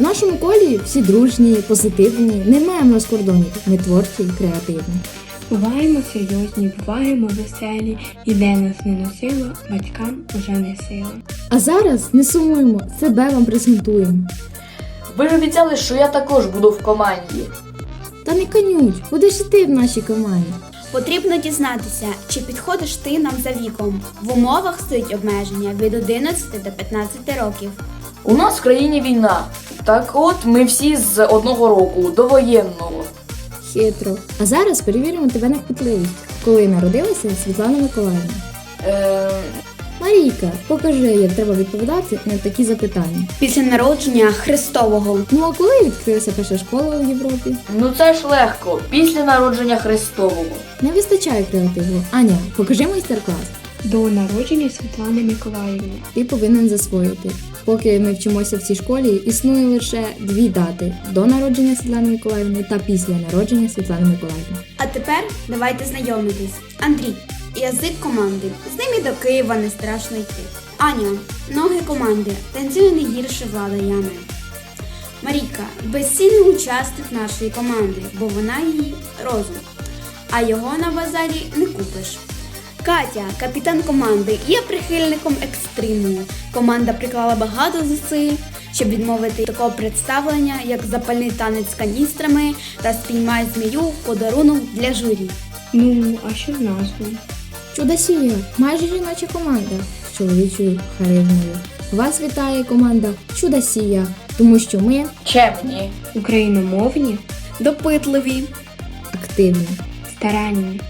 Ми всі дружні, позитивні, не маємо розкордонів. Ми творчі і креативні. Буваємо серйозні, буваємо веселі, і де нас не носило, батькам уже не сила. А зараз не сумуємо, себе вам презентуємо. Ви ж обіцяли, що я також буду в команді. Та не конють, будеш і ти в нашій команді. Потрібно дізнатися, чи підходиш ти нам за віком. В умовах стоїть обмеження від 11 до 15 років. У нас в країні війна. Так от ми всі з одного року, до воєнного. Хитро. А зараз перевіримо тебе на кпітливість. Коли народилася Світлана Миколаївна? Е, Марійка, покажи, як треба відповідати на такі запитання. Після народження Христового Ну а коли відкрилася перша школа у Європі? ну це ж легко. Після народження Христового. Не вистачає креативу. Аня, покажи майстер-клас. До народження Світлани Миколаївни. Ти повинен засвоїти. Поки ми вчимося в цій школі, існує лише дві дати: до народження Світлани Миколаївни та після народження Світлани Миколаївни. А тепер давайте знайомитись. Андрій, язик команди. З ним і до Києва не страшно йти. Аня, ноги команди. Танцює не гірше влада Яни. Марійка, безцінний учасник нашої команди, бо вона її розум. А його на базарі не купиш. Катя, капітан команди, є прихильником екстриму. Команда приклала багато зусиль, щоб відмовити такого представлення, як запальний танець з каністрами та спіймай змію подарунок для журі. Ну, а що з назвою? Чудосія, майже жіноча команда з чоловічою харизмою. Вас вітає команда Чудосія, тому що ми Чемні. Україномовні, Допитливі. активні. старанні.